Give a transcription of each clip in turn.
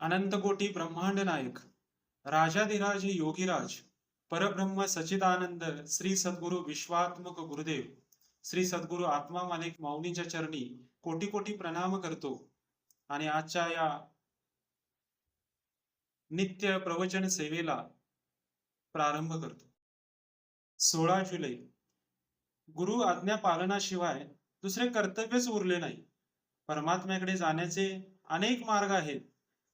अनंत कोटी ब्रह्मांड नायक राजाधिराज योगीराज परब्रह्म सचिदानंद श्री सद्गुरु विश्वात्मक गुरुदेव श्री सद्गुरु आत्मा मालिक माऊलींच्या चरणी कोटी कोटी प्रणाम करतो. आणि आजच्या या नित्य प्रवचन सेवेला प्रारंभ करतो. सोळा जुलै गुरु आज्ञा पालनाशिवाय दुसरे कर्तव्यच उरले नाही. परमात्म्याकडे जाण्याचे अनेक मार्ग आहेत.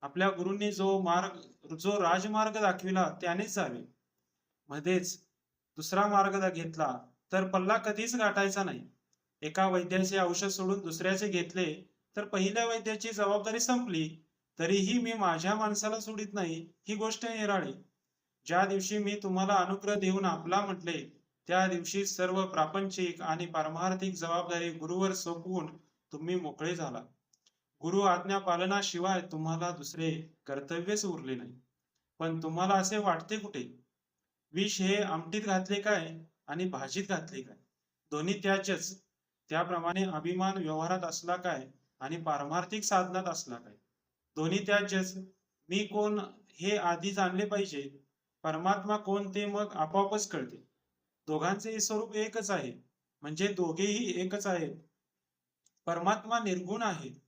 आपल्या गुरूंनी जो मार्ग जो राजमार्ग दाखविला त्यानेच जावे. मध्येच दुसरा मार्ग घेतला तर पल्ला कधीच गाठायचा नाही. एका वैद्याचे औषध सोडून दुसऱ्याचे घेतले तर पहिल्या वैद्याची जबाबदारी संपली. तरीही मी माझ्या माणसाला सोडित नाही ही गोष्ट निराळी. ज्या दिवशी मी तुम्हाला अनुग्रह देऊन आपला म्हटले त्या दिवशी सर्व प्रापंचिक आणि पारमार्थिक जबाबदारी गुरुवर सोपवून तुम्ही मोकळे झाला गुरु आज्ञा पालनाशिवाय तुम्हाला दुसरे कर्तव्यच उरले नाही. पण तुम्हाला असे वाटते कुठे? विष हे आमटीत घातले काय आणि भाजीत घातले काय? दोन्ही त्याचेच. त्याप्रमाणे अभिमान व्यवहारात असला काय आणि पारमार्थिक साधनात असला काय? दोन्ही त्याचेच. मी कोण हे आधी जाणले पाहिजे? परमात्मा कोण ते मग आपोआपच कळते. दोघांचे स्वरूप एकच आहे. म्हणजे दोघेही एकच आहेत. परमात्मा निर्गुण आहे.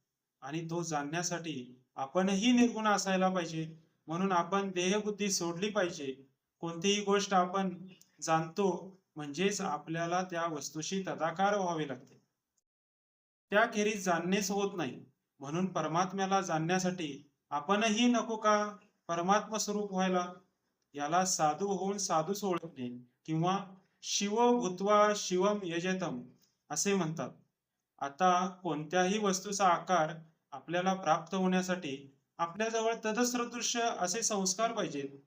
आणि तो जाणण्यासाठी आपणही निर्गुण असायला पाहिजे. म्हणून आपण देहबुद्धी सोडली पाहिजे. कोणतीही गोष्ट आपण जाणतो म्हणजेच आपल्याला त्या वस्तूशी तदाकार व्हावे लागते. त्याखेरीज जाणणेच होत नाही. म्हणून परमात्म्याला जाणण्यासाठी आपणही नको का परमात्मा स्वरूप व्हायला? याला साधू होऊन साधू सोडणे किंवा शिव भूत्वा शिवम यजतम असे म्हणतात. आता कोणत्याही वस्तूचा आकार आपल्याला प्राप्त होण्यासाठी आपल्याजवळ तदसदृश्य असे संस्कार पाहिजेत.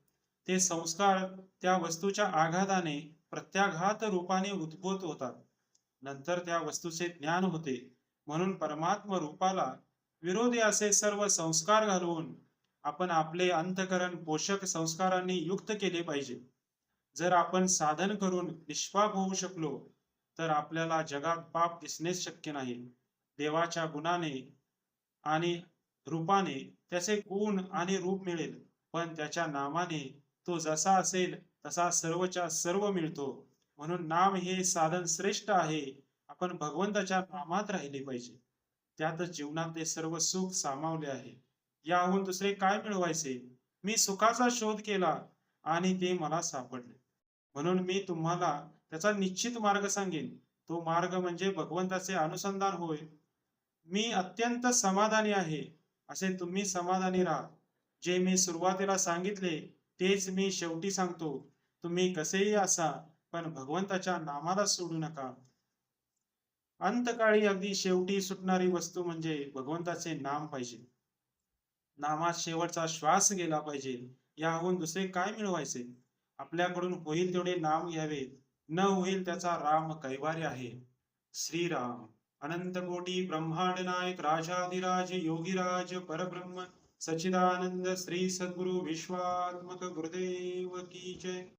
ते संस्कार त्या वस्तूच्या आघाताने प्रत्याघात रूपाने उद्भूत होतात. नंतर त्या वस्तूचे ज्ञान होते. म्हणून परमात्म रूपाला विरोधी असे सर्व संस्कार घालवून आपण आपले अंतकरण पोषक संस्कारांनी युक्त केले पाहिजे. जर आपण साधन करून निष्पाप होऊ शकलो तर आपल्याला जगात पाप दिसणेच शक्य नाही. देवाच्या गुणाने आणि रूपाने त्याचे गुण आणि रूप मिळेल. पण त्याच्या नामाने तो जसा असेल तसा सर्वच्या सर्व मिळतो. म्हणून नाम हे साधन श्रेष्ठ आहे. आपण भगवंताच्या नामात राहिले पाहिजे. त्यातच जीवनातले सर्व सुख सामावले आहे. याहून दुसरे काय मिळवायचे? मी सुखाचा शोध केला आणि ते मला सापडले. म्हणून मी तुम्हाला त्याचा निश्चित मार्ग सांगेन. तो मार्ग म्हणजे भगवंताचे अनुसंधान होय. मी अत्यंत समाधानी आहे. असे तुम्ही समाधानी राहा. जे मी सुरुवातीला सांगितले तेच मी शेवटी सांगतो. तुम्ही कसेही असा पण भगवंताच्या नामाला सोडू नका. अंतकाळी अगदी शेवटी सुटणारी वस्तू म्हणजे भगवंताचे नाम पाहिजे. नामात शेवटचा श्वास गेला पाहिजे. याहून दुसरे काय मिळवायचे? आपल्याकडून होईल तेवढे नाम घ्यावे न होईल त्याचा राम कैवारी आहे. श्रीराम. अनंत कोटी ब्रह्मांड नायक राजाधिराज योगीराज परब्रह्म सच्चिदानंद श्री सद्गुरु विश्वात्मक गुरुदेव की जय।